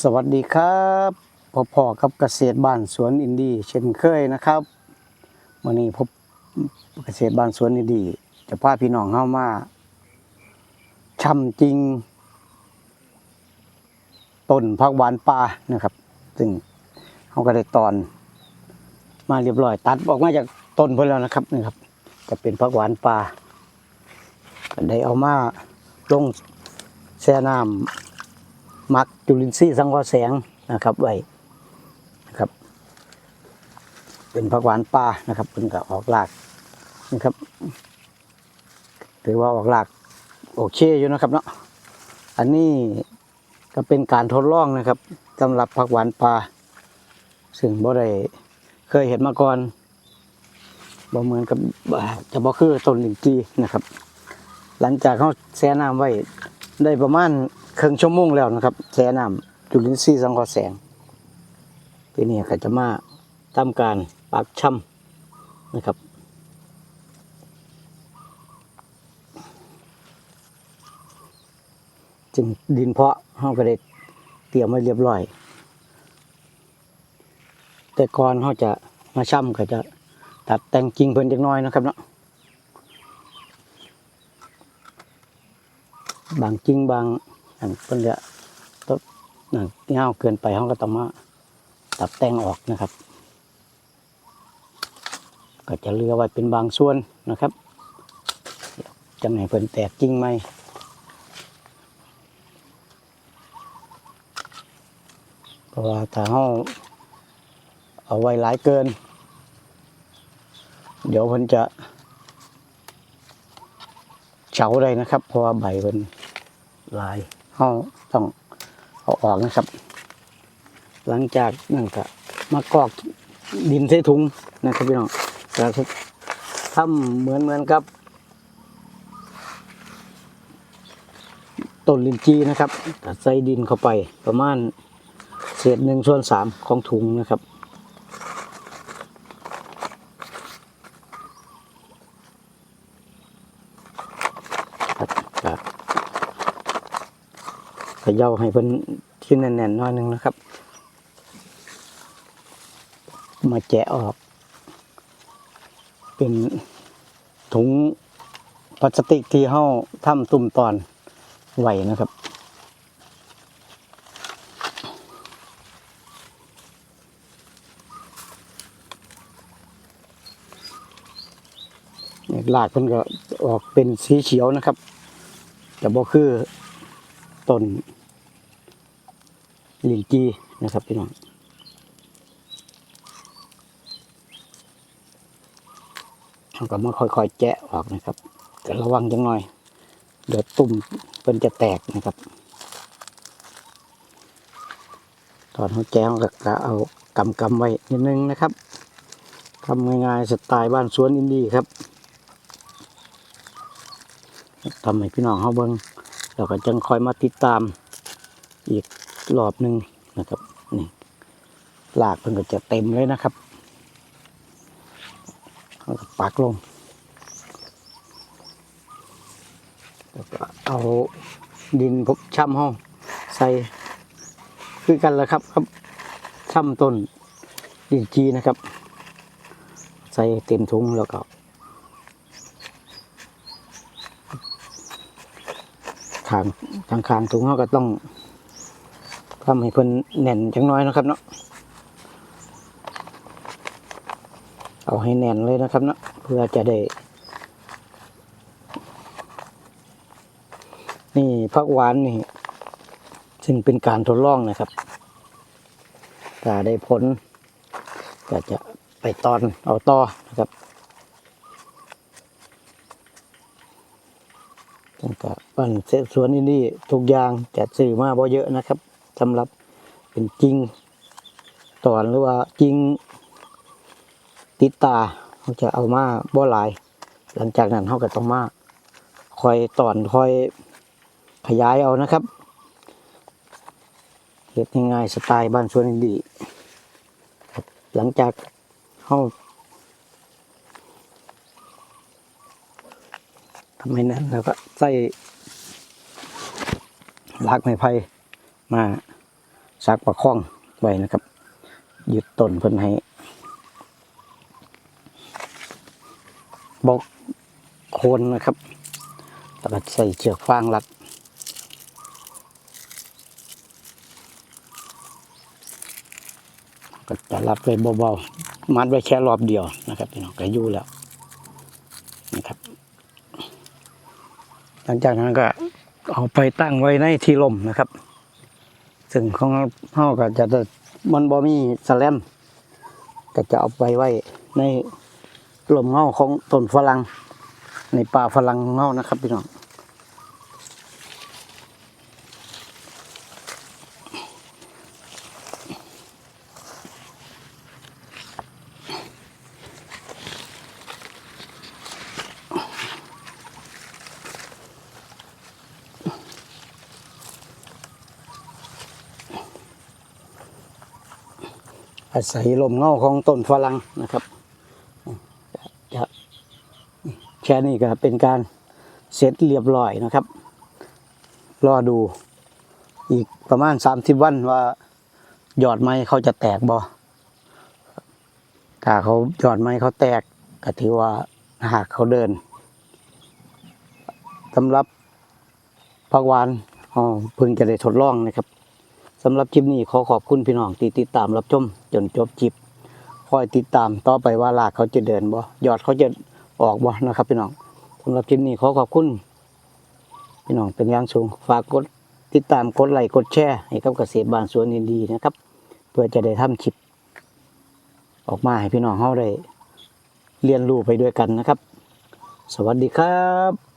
สวัสดีครับพอพอกับเกษตรบ้านสวนอินดีเช่นเคยนะครับวันนี้พบเกษตรบ้านสวนอินดี จะพาพี่น้องเข้ามาช่ำจริงต้นพักหวานป่านะครับซึ่งเขาก็ได้ตอน มาเรียบร้อย ตัดออกมาจากต้นเพิ่นแล้วนะครับนี่ครับ จะเป็นพักหวานป่าได้เอามาลงแช่น้ำ มักจุลินทรีย์สังเคราะห์แสงนะครับไว้นะครับ เป็นผักหวานป่านะครับเป็นก็ออกรากนะครับถือว่าออกรากโอเคอยู่นะครับเนาะ อันนี้ก็เป็นการทดลองนะครับสำหรับผักหวานป่าซึ่งบ่ได้เคยเห็นมาก่อนบ่เหมือนกับจะบ่คือต้นลินจีนะครับ หลังจากเขาแช่น้ำไว้ได้ประมาณ ครึ่งชั่วโมงแล้วนะครับแช่น้ำจุลินทรีย์สังเคราะห์แสงทีนี้ก็จะมาทำการปักช่ำนะครับจึงดินเพาะเขาก็ได้เตรียมไว้เรียบร้อย แต่ก่อนเขาจะมาช่ำก็จะตัดแต่งกิ่งเพิ่นจักน้อยนะครับเนาะบางจริงบาง อันเป็นเรือต้นเงาเกินไปเขาก็ต้องมาตัดแต่งออกนะครับ ก็จะเลือไว้เป็นบางส่วนนะครับจังไหนเพิ่นแตกจริงไหมเพราะว่าถ้าเขาเอาไว้หลายเกิน เดี๋ยวเพิ่นจะเฉาได้นะครับ เพราะว่าใบเป็นลาย เขาต้องเอาออกนะครับ หลังจากนั่นก็มากอกดินใส่ถุงนะครับพี่น้องแล้วทำเหมือนเหมือนกับต้นลินจีนะครับใส่ดินเข้าไปประมาณเศษหนึ่งส่วนสามของถุงนะครับครับ ขย่าให้เพิ่นที่แน่นๆน้อยหนึงนะครับ มาแกะออก เป็นถุงพลาสติกที่เฮาทำตุ่มตอนไหวนะครับลากเพิ่นก็ออกเป็นสีเขียวนะครับแต่บ่คือ ต้นลินจีนะครับพี่น้องเราก็มาค่อยๆแกะออกนะครับแต่ระวังจังหน่อย เดี๋ยวตุ่มเป็นจะแตกนะครับ ตอนเขาแจ้งก็กะเอากำกำๆไว้นิดนึงนะครับทำง่ายๆสไตล์บ้านสวนอินดี้ครับทำให้พี่น้องเขาเบิ้ง เราก็จังคอยมาติดตามอีกรอบหนึ่งนะครับนี่หลากเพิ่นก็จะเต็มเลยนะครับเขาก็ปักลงแล้วก็เอาดินพกช่ำห้องใส่คือกันแหละครับครับช่ำต้นดินจีนะครับ ใส่เต็มถุงแล้วก็ ขางทางคางถุงเขาก็ต้องทำให้เพิ่นแน่นจังน้อยนะครับเนาะเอาให้แน่นเลยนะครับเนาะเพื่อจะได้ นี่ผักหวานนี่ ซึ่งเป็นการทดลองนะครับถ้าได้ผลก็จะไปตอนเอาต่อนะครับ ตั้งแต่ ปั้นสวนนี่นี่ทุกอย่างจะซื้อมาบ่เยอะนะครับสำหรับเป็นจริงตอนหรือว่าจริงติดตาเขาจะเอามาบ่หลาย หลังจากนั้นเขาก็ต้องมาคอยตอนคอยขยายเอานะครับเฮ็ดง่ายๆสไตล์บ้านสวนอินดีครับหลังจากเขาทำให้นั้นแล้วก็ใส่ รากไม้ไผ่มาซักประคองไว้นะครับยึดต้นเพิ่นให้บอกโคนนะครับแล้วก็ใส่เชือกฟางรัดก็จะรัดไว้เบาๆมัดไว้แค่รอบเดียวนะครับพี่น้องก็ยู่แล้วนะครับ หลังจากนั้นก็ เอาไปตั้งไว้ในที่ลมนะครับ ซึ่งของเฮาก็จะมันบ่มีสแลมก็จะเอาไปไว้ในลมเงาของต้นฝรั่งในป่าฝรั่งเงานะครับพี่น้อง อาศัยลมเงาของต้นฝรั่งนะครับจะแค่นี้ก็เป็นการเสร็จเรียบร้อยนะครับ รอดูอีกประมาณสามสิบวันว่าหยอดไม้เขาจะแตกบ่ถ้าเขาหยอดไม้เขาแตกก็ถือว่าหากเขาเดินสำหรับพักวานอ๋อเพิ่งจะได้ทดลองนะครับ สำหรับคลิปนี้ขอขอบคุณพี่น้องที่ติดตามรับชมจนจบคลิปคอยติดตามต่อไปว่าลากเขาจะเดินบ่ยอดเขาจะออกบ่นะครับ พี่น้องสำหรับคลิปนี้ขอขอบคุณ พี่น้องเป็นอย่างสูงฝากกดติดตามกดไลค์กดแชร์ให้กับเกษตรบ้านสวนดีๆนะครับ เพื่อจะได้ทำคลิป ออกมาให้พี่น้องเขาได้เรียนรู้ไปด้วยกันนะครับ สวัสดีครับ